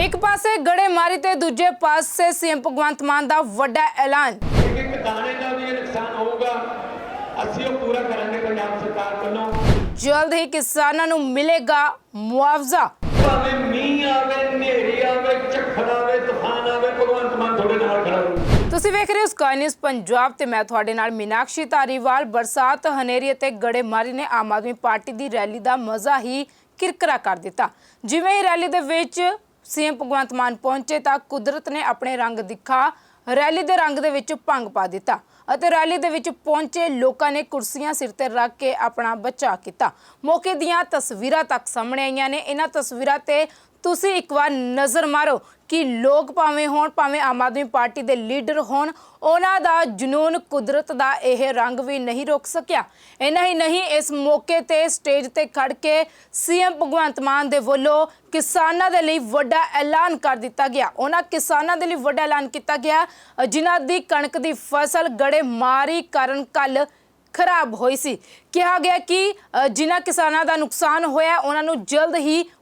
ਇੱਕ ਪਾਸੇ ਗੜੇਮਾਰੀ ਤੇ ਦੂਜੇ ਪਾਸੇ ਸੀਐਮ ਭਗਵੰਤ ਮਾਨ ਦਾ ਵੱਡਾ ਐਲਾਨ। ਇੱਕ ਇੱਕ ਦਾਣੇ ਦਾ ਵੀ ਇਹ ਨੁਕਸਾਨ ਹੋਊਗਾ। ਅਸੀਂ ਉਹ ਪੂਰਾ ਕਰਾਂਗੇ ਪੰਜਾਬ ਸਰਕਾਰ ਵੱਲੋਂ। ਜਲਦ ਹੀ ਕਿਸਾਨਾਂ ਨੂੰ ਮਿਲੇਗਾ ਮੁਆਵਜ਼ਾ। ਭਾਵੇਂ ਮੀਂਹ ਆਵੇ ਹਨੇਰੀ ਆਵੇ ਝੱਖੜ ਆਵੇ ਤੂਫਾਨ ਆਵੇ ਭਗਵੰਤ ਮਾਨ ਤੁਹਾਡੇ ਨਾਲ ਖੜਾ ਰਹੂ ਤੁਸੀਂ ਵੇਖ ਰਹੇ ਹੋ ਸਕਾਈ ਨਿਊਜ਼ ਪੰਜਾਬ ਤੇ ਮੈਂ ਤੁਹਾਡੇ ਨਾਲ ਮੀਨਾਕਸ਼ੀ ਧਾਰੀਵਾਲ। ਬਰਸਾਤ ਹਨੇਰੀ ਅਤੇ ਗੜੇਮਾਰੀ ਨੇ ਆਮ ਆਦਮੀ ਪਾਰਟੀ ਦੀ ਰੈਲੀ ਦਾ ਮਜ਼ਾ ਹੀ ਕਿਰਕਰਾ ਕਰ ਦਿੱਤਾ। ਜਿਵੇਂ ਹੀ ਰੈਲੀ ਦੇ ਵਿੱਚ ਸੀਐਮ ਭਗਵੰਤ ਮਾਨ ਪਹੁੰਚੇ ਤਾਂ ਕੁਦਰਤ ਨੇ ਆਪਣੇ ਰੰਗ ਦਿਖਾ, ਰੈਲੀ ਦੇ ਰੰਗ ਦੇ ਵਿੱਚ ਭੰਗ ਪਾ ਦਿੱਤਾ ਅਤੇ ਰੈਲੀ ਦੇ ਵਿੱਚ ਪਹੁੰਚੇ ਲੋਕਾਂ ਨੇ ਕੁਰਸੀਆਂ ਸਿਰ ਤੇ ਰੱਖ ਕੇ ਆਪਣਾ ਬਚਾਅ ਕੀਤਾ। ਮੌਕੇ ਦੀਆਂ ਤਸਵੀਰਾਂ ਤੱਕ ਸਾਹਮਣੇ ਆਈਆਂ ਨੇ। ਇਹਨਾਂ ਤਸਵੀਰਾਂ ਤੇ ਤੁਸੀਂ ਇੱਕ ਵਾਰ ਨਜ਼ਰ ਮਾਰੋ ਕਿ ਲੋਕ ਭਾਵੇਂ ਹੋਣ ਭਾਵੇਂ ਆਮ ਆਦਮੀ ਪਾਰਟੀ ਦੇ ਲੀਡਰ ਹੋਣ ਉਹਨਾਂ ਦਾ ਜਨੂਨ ਕੁਦਰਤ ਦਾ ਇਹ ਰੰਗ ਵੀ ਨਹੀਂ ਰੋਕ ਸਕਿਆ। ਇੰਨਾ ਹੀ ਨਹੀਂ ਇਸ ਮੌਕੇ ਤੇ ਸਟੇਜ ਤੇ ਖੜ ਕੇ ਸੀਐਮ ਭਗਵੰਤ ਮਾਨ ਦੇ ਵੱਲੋਂ ਕਿਸਾਨਾਂ ਦੇ ਲਈ ਵੱਡਾ ਐਲਾਨ ਕਰ ਦਿੱਤਾ ਗਿਆ। ਉਹਨਾਂ ਕਿਸਾਨਾਂ ਦੇ ਲਈ ਵੱਡਾ ਐਲਾਨ ਕੀਤਾ ਗਿਆ ਅ, ਜਿਨ੍ਹਾਂ ਦੀ ਕਣਕ ਦੀ ਫਸਲ ਗੜੇ ਮਾਰੀ ਕਾਰਨ ਕੱਲ ਖਰਾਬ ਹੋਈ ਸੀ। ਕਿਹਾ ਗਿਆ ਕਿ ਜਿਨ੍ਹਾਂ ਕਿਸਾਨਾਂ ਦਾ ਨੁਕਸਾਨ ਹੋਇਆ ਉਹਨਾਂ ਨੂੰ ਜਲਦ ਹੀ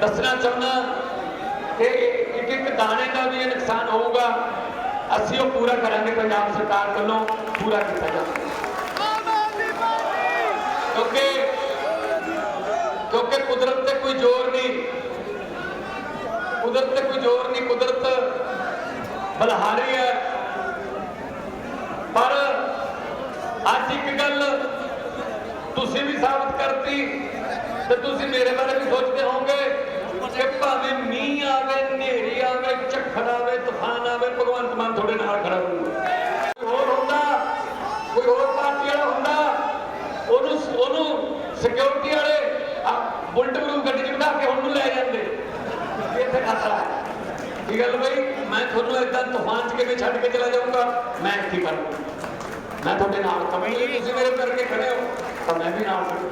ਦੱਸਣਾ ਚਾਹੁੰਦਾ ਕਿ ਇੱਕ ਇੱਕ ਦਾਣੇ ਦਾ ਵੀ ਇਹ ਨੁਕਸਾਨ ਹੋਊਗਾ। ਅਸੀਂ ਉਹ ਪੂਰਾ ਕਰਾਂਗੇ ਪੰਜਾਬ ਸਰਕਾਰ ਵੱਲੋਂ, ਪੂਰਾ ਕੀਤਾ ਜਾਵੇਗਾ ਕਿਉਂਕਿ ਕਿਉਂਕਿ ਕੁਦਰਤ ਤੇ ਕੋਈ ਜ਼ੋਰ ਨਹੀਂ। ਕੁਦਰਤ ਤੇ ਕੋਈ ਜ਼ੋਰ ਨਹੀਂ, ਕੁਦਰਤ ਬਲਹਾਰੀ ਹੈ। ਪਰ ਅੱਜ ਇੱਕ ਗੱਲ ਤੁਸੀਂ ਵੀ ਸਾਬਤ ਕਰਤੀ ਤੇ ਤੁਸੀਂ ਮੇਰੇ ਬਾਰੇ ਵੀ ਸੋਚਦੇ ਹੋਵੋਗੇ। ਕਿ ਭਾਵੇਂ ਮੀਂਹ ਆਵੇ, ਹਨੇਰੀ ਆਵੇ, ਝੱਖੜ ਆਵੇ, ਤੂਫਾਨ ਆਵੇ, ਭਗਵੰਤ ਮਾਨ ਤੁਹਾਡੇ ਨਾਲ ਖੜਾ ਰਹੂਗਾ ਹੋਰ ਹੁੰਦਾ? ਕੋਈ ਹੋਰ ਪਾਰਟੀ ਵਾਲਾ ਹੁੰਦਾ? ਉਹਨੂੰ ਉਹਨੂੰ ਸਿਕਿਉਰਿਟੀ ਵਾਲੇ ਬੁਲਟ ਨੂੰ ਗੱਡੀ 'ਚ ਬਿਠਾ ਕੇ ਉਹਨੂੰ ਲੈ ਜਾਂਦੇ। ਇੱਥੇ ਖਤਰਾ ਹੈ ਕੀ ਗੱਲ ਬਈ? ਮੈਂ ਤੁਹਾਨੂੰ ਏਦਾਂ ਤੂਫਾਨ 'ਚ ਕਿਵੇਂ ਛੱਡ ਕੇ ਚਲਾ ਜਾਊਂਗਾ? ਮੈਂ ਕੀ ਕਰੂੰ ਮੈਂ ਤੁਹਾਡੇ ਨਾਲ ਕਮੀ ਤੁਸੀਂ ਮੇਰੇ ਕਰਕੇ ਖੜੇ ਹੋ, ਤਾਂ ਮੈਂ ਵੀ ਨਾਲ ਖੜੂੰ